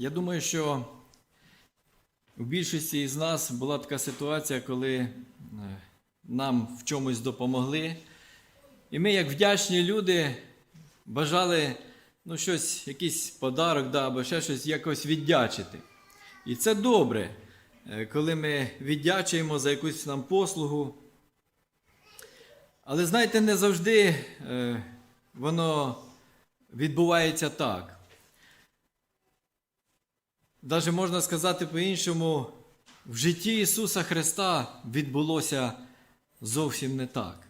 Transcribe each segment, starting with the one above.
Я думаю, що у більшості із нас була така ситуація, коли е, нам в чомусь допомогли. І ми, як вдячні люди, бажали ну, щось, якийсь подарок да, або ще щось якось віддячити. І це добре, е, коли ми віддячуємо за якусь нам послугу. Але знаєте, не завжди е, воно відбувається так. Даже можна сказати по-іншому, в житті Ісуса Христа відбулося зовсім не так.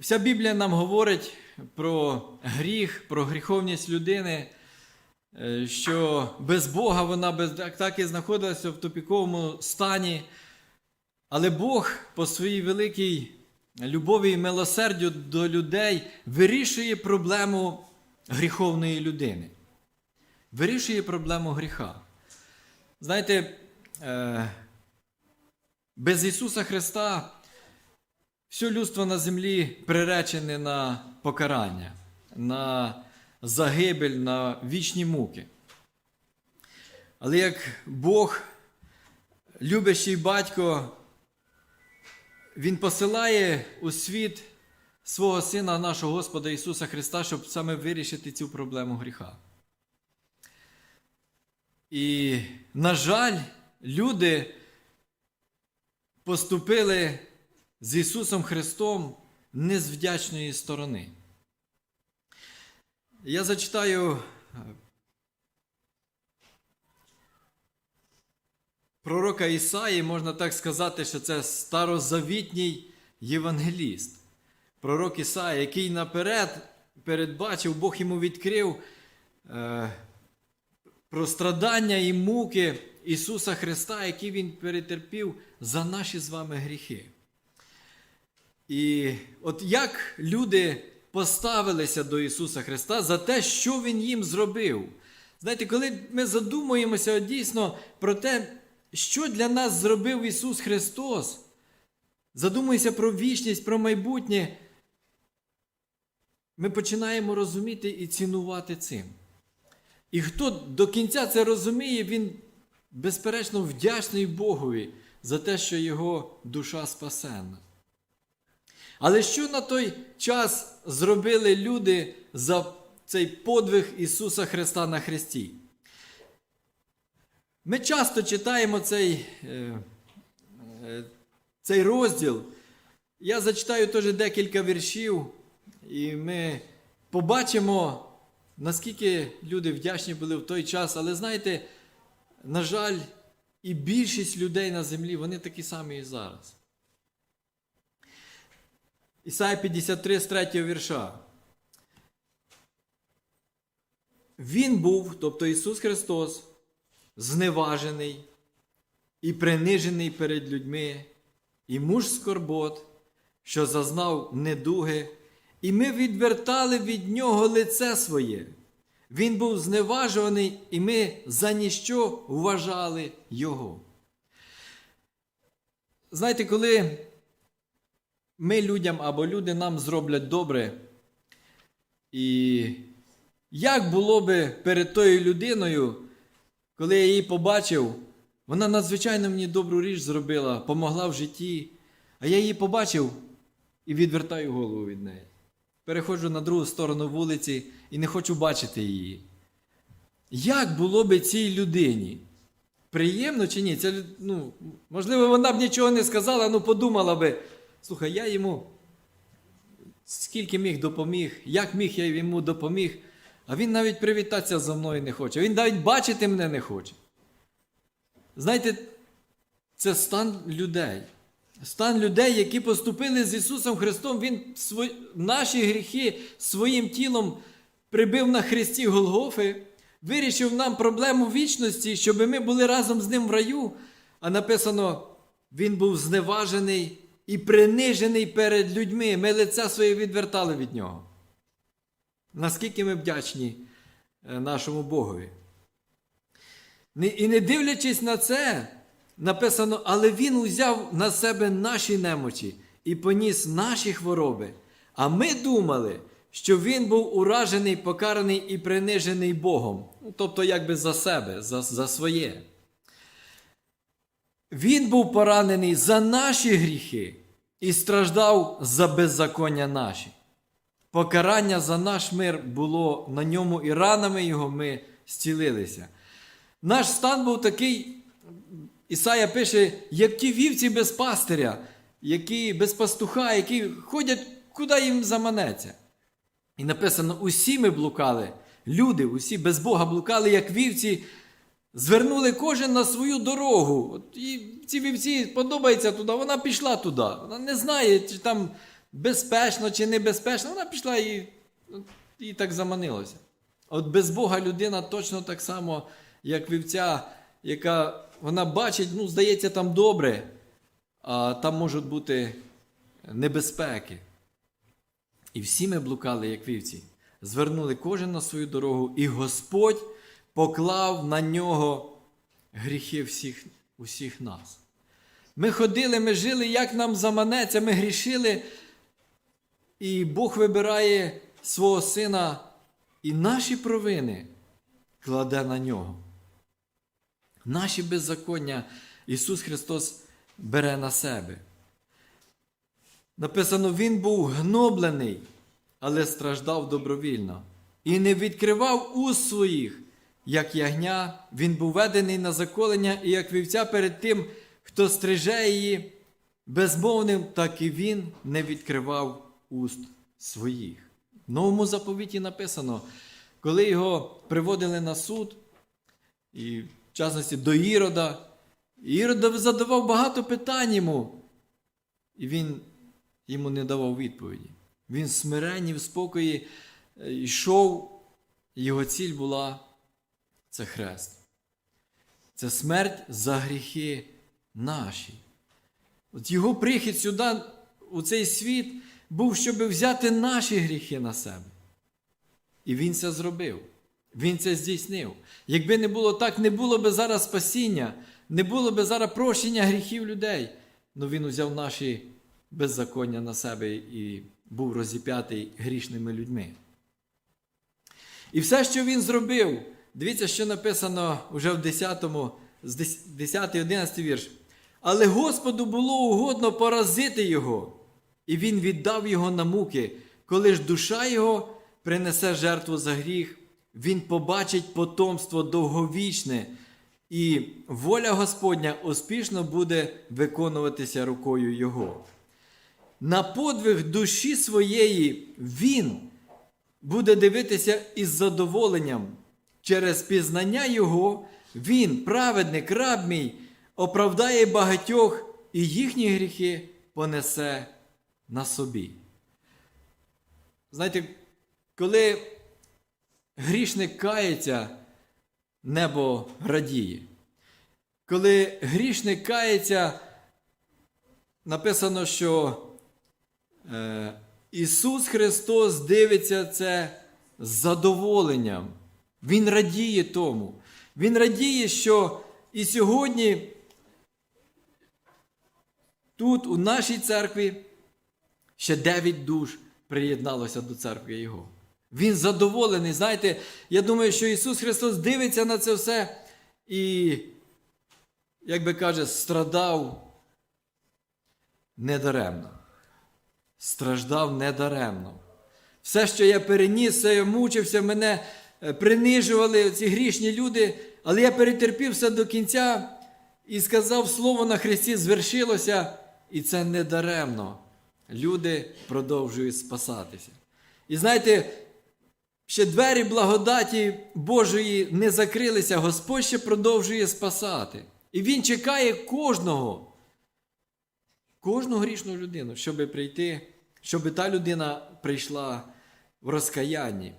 Вся Біблія нам говорить про гріх, про гріховність людини, е, що без Бога вона так і знаходилася в тупіковому стані. Але Бог по своїй великій любові і милосердю до людей вирішує проблему гріховної людини. Вирішує проблему гріха. Знаєте, е, без Ісуса Христа все людство на землі приречене на покарання, на загибель, на вічні муки. Але як Бог, любящий батько, Він посилає у світ свого Сина, нашого Господа Ісуса Христа, щоб саме вирішити цю проблему гріха. І, на жаль, люди поступили з Ісусом Христом не з вдячної сторони. Я зачитаю пророка Ісаї, можна так сказати, що це старозавітній євангеліст. Пророк Ісаї, який наперед передбачив, Бог йому відкрив е, про страдання і муки Ісуса Христа, які Він перетерпів за наші з вами гріхи. І от як люди поставилися до Ісуса Христа за те, що Він їм зробив. Знаєте, коли ми задумуємося дійсно про те, що для нас зробив Ісус Христос, задумуємося про вічність, про майбутнє, ми починаємо розуміти і цінувати цим. І хто до кінця це розуміє, він безперечно вдячний Богові за те, що його душа спасена. Але що на той час зробили люди за цей подвиг Ісуса Христа на Христі? Ми часто читаємо цей, е, е, цей розділ. Я зачитаю теж декілька віршів, і ми побачимо, наскільки люди вдячні були в той час. Але знаєте, на жаль, і більшість людей на землі, вони такі самі і зараз. Ісая 53 з 3 вірша. Він був, тобто Ісус Христос, зневажений і принижений перед людьми, і муж скорбот, що зазнав недуги, і ми відвертали від нього лице своє. Він був зневажуваний, і ми за ніщо вважали Його. Знаєте, коли ми людям або люди нам зроблять добре, і як було би перед тою людиною, коли я її побачив, вона надзвичайно мені добру річ зробила, помогла в житті, а я її побачив і відвертаю голову від неї. Переходжу на другу сторону вулиці і не хочу бачити її. Як було би цій людині? Приємно чи ні? Це, ну, Можливо, вона б нічого не сказала, ну подумала би, слухай, я йому скільки міг допоміг, як міг я йому допоміг, а він навіть привітатися зі мною не хоче. Він навіть бачити мене не хоче. Знаєте, це стан людей. Стан людей, які поступили з Ісусом Христом, Він наші гріхи своїм тілом прибив на Христі Голгофи, вирішив нам проблему вічності, щоб ми були разом з Ним в раю. А написано, Він був зневажений і принижений перед людьми. Ми лице своє відвертали від Нього. Наскільки ми вдячні нашому Богові. І не дивлячись на це, написано, але Він узяв на себе наші немочі і поніс наші хвороби. А ми думали, що він був уражений, покараний і принижений Богом, тобто якби за себе, за, за своє. Він був поранений за наші гріхи і страждав за беззаконня наші. Покарання за наш мир було на ньому, і ранами його ми зцілилися. Наш стан був такий, Ісая пише, як ті вівці без пастиря, які без пастуха, які ходять, куди їм заманеться. І написано: усі ми блукали, люди, усі без Бога блукали, як вівці, звернули кожен на свою дорогу. От і ці вівці подобається туди, вона пішла туди. Вона не знає, чи там безпечно, чи небезпечно. Вона пішла і, і так заманилося. От без Бога людина точно так само, як вівця, яка вона бачить, ну, здається, там добре, а там можуть бути небезпеки. І всі ми блукали, як вівці, звернули кожен на свою дорогу, і Господь поклав на нього гріхи всіх, усіх нас. Ми ходили, ми жили, як нам заманеться, ми грішили, і Бог вибирає свого сина і наші провини кладе на нього. Наші беззаконня Ісус Христос бере на себе. Написано, Він був гноблений, але страждав добровільно. І не відкривав уст своїх, як ягня, він був ведений на заколення, і як вівця перед тим, хто стриже її безмовним, так і він не відкривав уст своїх. В новому заповіті написано, коли його приводили на суд, і в частності до Ірода, Ірод задавав багато питань йому, і він йому не давав відповіді. Він в смиренні, в спокої е, йшов, його ціль була це хрест. Це смерть за гріхи наші. От його прихід сюди, у цей світ, був, щоб взяти наші гріхи на себе. І він це зробив. Він це здійснив. Якби не було так, не було би зараз спасіння, не було би зараз прощення гріхів людей. Но він узяв наші беззаконня на себе і був розіп'ятий грішними людьми. І все, що він зробив, дивіться, що написано вже в 10, з 10-11 вірш. Але Господу було угодно поразити його, і він віддав його на муки, коли ж душа його принесе жертву за гріх, він побачить потомство довговічне, і воля Господня успішно буде виконуватися рукою Його. На подвиг душі своєї Він буде дивитися із задоволенням. Через пізнання Його Він, праведник, раб мій, оправдає багатьох і їхні гріхи понесе на собі. Знаєте, коли грішник кається, небо радіє. Коли грішник кається, написано, що е, Ісус Христос дивиться це з задоволенням. Він радіє тому. Він радіє, що і сьогодні тут, у нашій церкві, ще дев'ять душ приєдналося до церкви Його. Він задоволений. Знаєте, я думаю, що Ісус Христос дивиться на це все і, як би каже, страдав недаремно. Страждав недаремно. Все, що я переніс, все я мучився, мене е, принижували ці грішні люди, але я перетерпів все до кінця і сказав слово на Христі звершилося, і це недаремно. Люди продовжують спасатися. І знаєте, ще двері благодаті Божої не закрилися, Господь ще продовжує спасати. І Він чекає кожного, кожну грішну людину, щоб прийти, щоб та людина прийшла в розкаянні.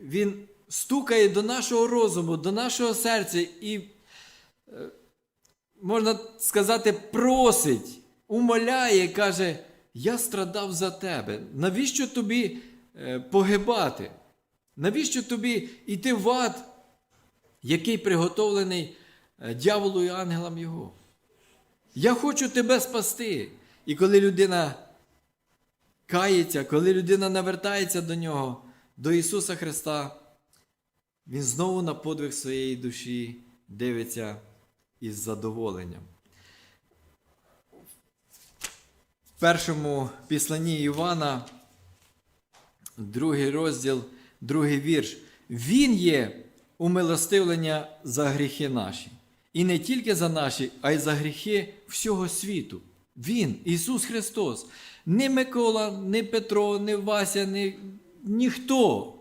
Він стукає до нашого розуму, до нашого серця і, е, можна сказати, просить, умоляє, каже, я страдав за тебе. Навіщо тобі е, погибати? Навіщо тобі йти в ад, який приготовлений е, дьяволу і ангелам його? Я хочу тебе спасти. І коли людина кається, коли людина навертається до нього, до Ісуса Христа, Він знову на подвиг своєї душі дивиться із задоволенням. В першому післанні Івана, другий розділ, другий вірш. Він є умилостивлення за гріхи наші. І не тільки за наші, а й за гріхи всього світу. Він, Ісус Христос. Не Микола, не Петро, не Вася, не ніхто.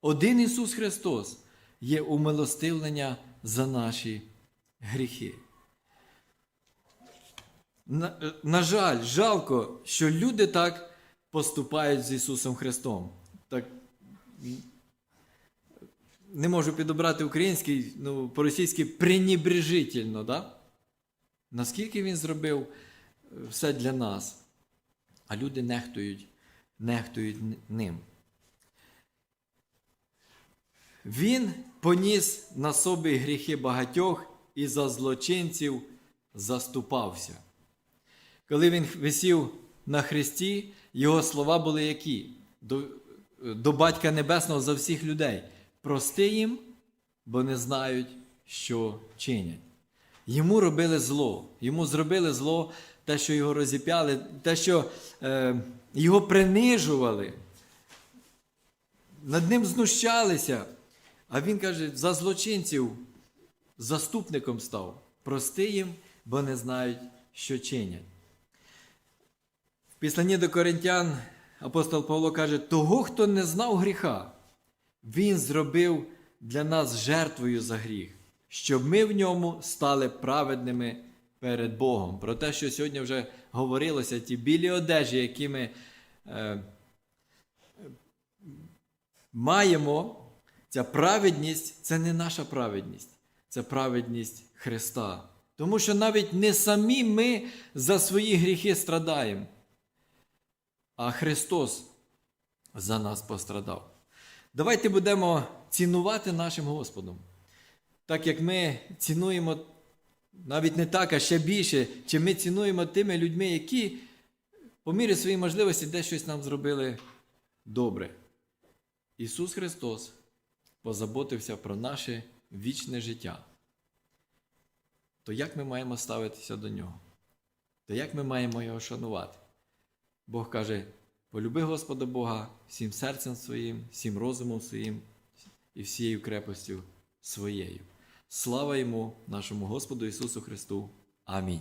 Один Ісус Христос є умилостивлення за наші гріхи. На, на жаль, жалко, що люди так поступають з Ісусом Христом. Не можу підобрати український, ну, по-російськи пренебрежительно, да? Наскільки він зробив е, все для нас, а люди нехтують, нехтують ним. Він поніс на собі гріхи багатьох і за злочинців заступався. Коли він висів на хресті, його слова були які? До, Батька Небесного за всіх людей. Прости їм, бо не знають, що чинять. Йому робили зло, йому зробили зло, те, що його розіп'яли, те, що е, його принижували, над ним знущалися. А він каже, за злочинців заступником став. Прости їм, бо не знають, що чинять. В післанні до Коринтян апостол Павло каже: того, хто не знав гріха, він зробив для нас жертвою за гріх, щоб ми в ньому стали праведними перед Богом. Про те, що сьогодні вже говорилося, ті білі одежі, які ми е, маємо, ця праведність це не наша праведність, це праведність Христа. Тому що навіть не самі ми за свої гріхи страдаємо, а Христос за нас пострадав. Давайте будемо цінувати нашим Господом. Так як ми цінуємо навіть не так, а ще більше, чи ми цінуємо тими людьми, які по мірі своєї можливості десь щось нам зробили добре. Ісус Христос позаботився про наше вічне життя. То як ми маємо ставитися до Нього? То як ми маємо його шанувати? Бог каже: полюби Господа Бога всім серцем своїм, всім розумом своїм і всією крепостю своєю. Слава йому, нашому Господу Ісусу Христу. Амінь.